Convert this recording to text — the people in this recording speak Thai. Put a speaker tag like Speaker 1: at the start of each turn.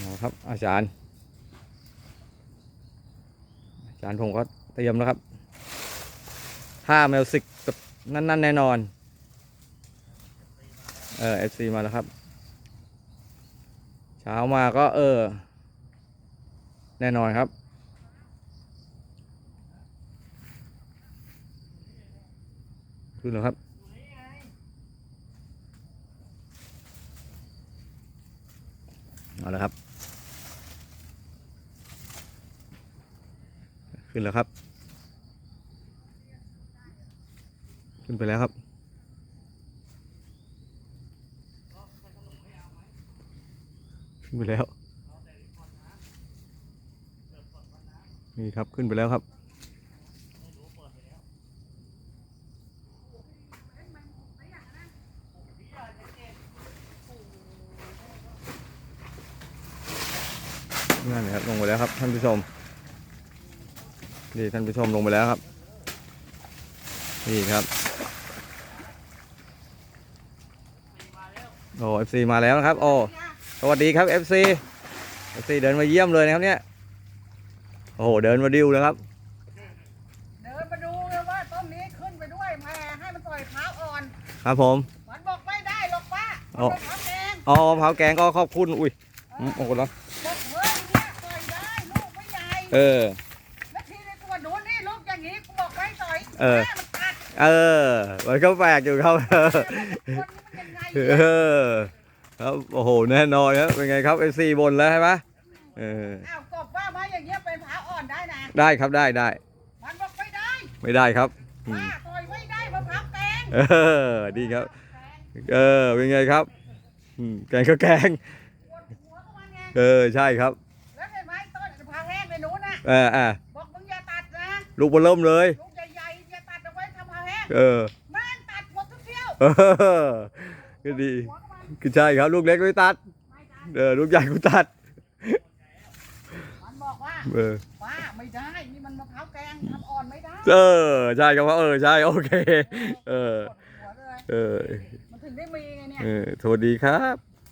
Speaker 1: เอาครับ อาจารย์ อาจารย์ผมก็เตรียมแล้วครับท่าแมวสิกกับนั่น ๆ แน่นอน เออ FC มาแล้วครับ เช้ามาก็เออ แน่นอนครับขึ้นแล้วครับเอาละครับ ขึ้นแล้วครับ ขึ้นไปแล้วครับ ขึ้นไปแล้ว นี่ครับขึ้นไปแล้วครับนั่นนะครับลงไปแล้วครับท่านผู้ชม นี่ท่านผู้ชมลงไปแล้วครับ นี่ครับโอ้เอฟซีมาแล้วนะครับ โอ้สวัสดีครับเอฟซีเอฟซีเดินมาเยี่ยมเลยนะครับเนี่ยโอ้โหเดินมาดิวเลยครับ
Speaker 2: เดินมาดูเลยว่าต้นนี้ขึ้นไปด้วยแม่ให้มันปล่อยเท้าอ่อน
Speaker 1: ครับผม
Speaker 2: มันบอกไม่ได้หรอกป้า
Speaker 1: อ๋อ
Speaker 2: มันเป็นเท้าแดง
Speaker 1: อ๋อมะพร้าวแกงก็ขอบคุณ อุ้ยอืมโอ้โหแล้ว
Speaker 2: บอกเฮ้ยเนี่ยปล่อยได้ลูกไม่ใหญ่
Speaker 1: เออ เออ
Speaker 2: แม่มันตัด
Speaker 1: เออ มันก็แปลกอยู่ครับเออ
Speaker 2: คนมันยังไง
Speaker 1: เอ
Speaker 2: เนี่ย
Speaker 1: อครับโอ้โหแน่นอนครับเป็นไงครับเอฟซีบนแล้วใช่ไหมเออ
Speaker 2: อ้าวกบว่ามาอย่างเงี้ยเป็นเท้าอ่อนได้นะ
Speaker 1: ได้ครับได้ได้
Speaker 2: มันบอกไม่ได้
Speaker 1: ไม่ได้ครับอืม
Speaker 2: ป้าปล่อยไม่ได้มะพร้าวแกง
Speaker 1: เออดีครับ เออเป็นไงครับอืมแกงก็แกง
Speaker 2: ปวดหัวก็มันไง
Speaker 1: เออใช่ครับ
Speaker 2: แล้วเห็นไหมต้นมะพร้าวแห้งในหนูน่ะ
Speaker 1: เอออะ
Speaker 2: บอกมึงอย่าตัดนะ
Speaker 1: ลูกบอลเริ่มเลย เออ
Speaker 2: แม่งตัดหมดทุกเที่ยว
Speaker 1: เออก็ดี
Speaker 2: หัวก็มัน
Speaker 1: คือใช่ครับ ลูกเล็กไม่ตัด
Speaker 2: ไม่ตัด
Speaker 1: เออ ลูกใหญ่กูตัด
Speaker 2: มันบอกว่า
Speaker 1: เออ
Speaker 2: ป้าไม่ได้ นี่มันมะพร้าวแกงทำอ่อนไม่ได้
Speaker 1: เออ ใช่ครับว่าเออ ใช่ โอเค เออ
Speaker 2: ปวดหัวเลย
Speaker 1: เออ
Speaker 2: มันถึงได้มีไงเนี่ย
Speaker 1: เออสวัสดีครับ